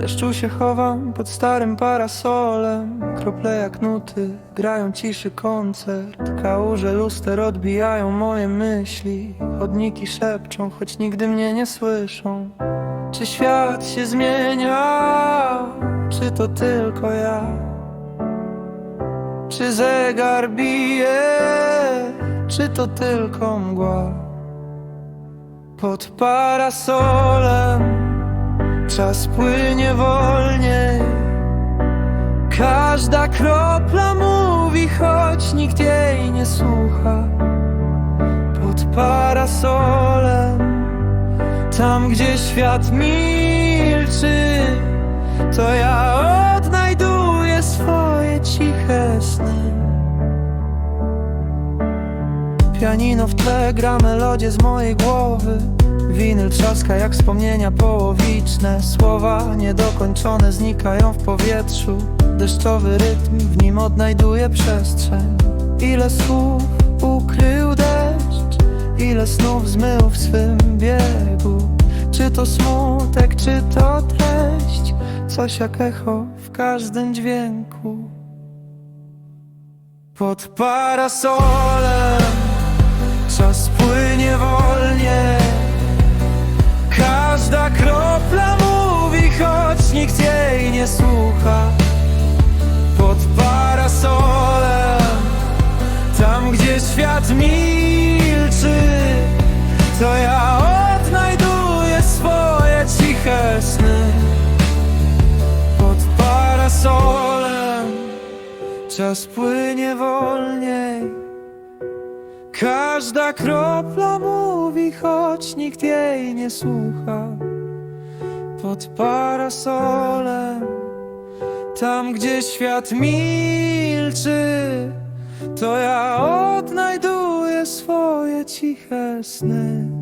deszczu się chowam pod starym parasolem. Krople jak nuty, grają ciszy koncert. Kałuże luster odbijają moje myśli. Chodniki szepczą, choć nigdy mnie nie słyszą. Czy świat się zmienia, czy to tylko ja? Czy zegar bije, czy to tylko mgła? Pod parasolem czas płynie wolniej. Każda kropla mówi, choć nikt jej nie słucha. Pod parasolem, tam gdzie świat milczy, to ja odnajduję swoje ciche sny. Pianino w tle gra melodię z mojej głowy Winyl trzaska jak wspomnienia połowiczne. Słowa niedokończone znikają w powietrzu. Deszczowy rytm, w nim odnajduję przestrzeń. Ile słów ukrył deszcz Ile snów zmył w swym biegu. Czy to smutek, czy to treść Coś jak echo w każdym dźwięku. Pod parasolem czas Kropla mówi, choć nikt jej nie słucha. Pod parasolem, tam gdzie świat milczy, to ja odnajduję swoje ciche sny. Pod parasolem. Czas płynie wolniej Każda kropla mówi, choć nikt jej nie słucha Pod parasolem. Tam, gdzie świat milczy To ja odnajduję swoje ciche sny